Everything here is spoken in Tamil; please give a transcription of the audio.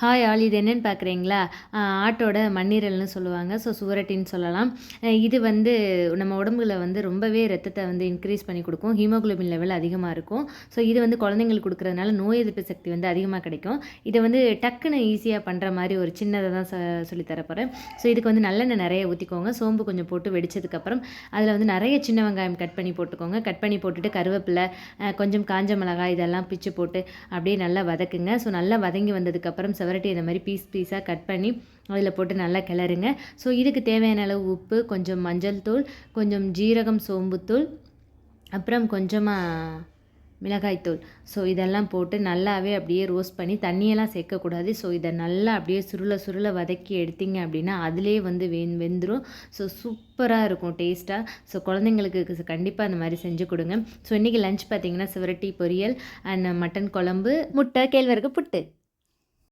Hi all. இது என்னென்னு பார்க்குறீங்களா ஆட்டோட மண்ணீரல்னு சொல்லுவாங்க. ஸோ சுவரட்டின்னு சொல்லலாம். இது வந்து நம்ம உடம்புல வந்து ரொம்பவே ரத்தத்தை வந்து இன்க்ரீஸ் பண்ணி கொடுக்கும். ஹீமோகுளோபின் லெவல் அதிகமாக இருக்கும். ஸோ இது வந்து குழந்தைங்களுக்கு கொடுக்குறதுனால நோய் எதிர்ப்பு சக்தி வந்து அதிகமாக கிடைக்கும். இதை வந்து டக்குன்னு ஈஸியாக பண்ணுற மாதிரி ஒரு சின்னதை தான் ச சொல்லித் ஸோ இதுக்கு வந்து நல்லெண்ணெய் நிறைய ஊற்றிக்கோங்க சோம்பு கொஞ்சம் போட்டு வெடிச்சதுக்கப்புறம் அதில் வந்து நிறைய சின்ன வெங்காயம் கட் பண்ணி போட்டுக்கோங்க. கட் பண்ணி போட்டுட்டு கருவேப்பிலை கொஞ்சம் காஞ்ச மிளகாய் இதெல்லாம் பிச்சு போட்டு அப்படியே நல்லா வதக்குங்க. ஸோ நல்லா வதங்கி வந்ததுக்கப்புறம் செவரட்டி இந்த மாதிரி பீஸ் பீஸாக கட் பண்ணி அதில் போட்டு நல்லா கிளறுங்க. ஸோ இதுக்கு தேவையான அளவு உப்பு கொஞ்சம் மஞ்சள் தூள் கொஞ்சம் ஜீரகம் சோம்புத்தூள் அப்புறம் கொஞ்சமாக மிளகாய்த்தூள் ஸோ இதெல்லாம் போட்டு நல்லாவே அப்படியே ரோஸ்ட் பண்ணி தண்ணியெல்லாம் சேர்க்கக்கூடாது. ஸோ இதை நல்லா அப்படியே சுருள சுருள வதக்கி எடுத்தீங்க அப்படின்னா அதிலே வந்து வெந் வெந்துடும் ஸோ சூப்பராக இருக்கும் டேஸ்ட்டாக ஸோ குழந்தைங்களுக்கு கண்டிப்பாக அந்த மாதிரி செஞ்சு கொடுங்க. ஸோ இன்றைக்கி லஞ்ச் பார்த்தீங்கன்னா சிவரட்டி பொரியல் அண்ட் மட்டன் குழம்பு முட்டை கேழ்வரகு புட்டு.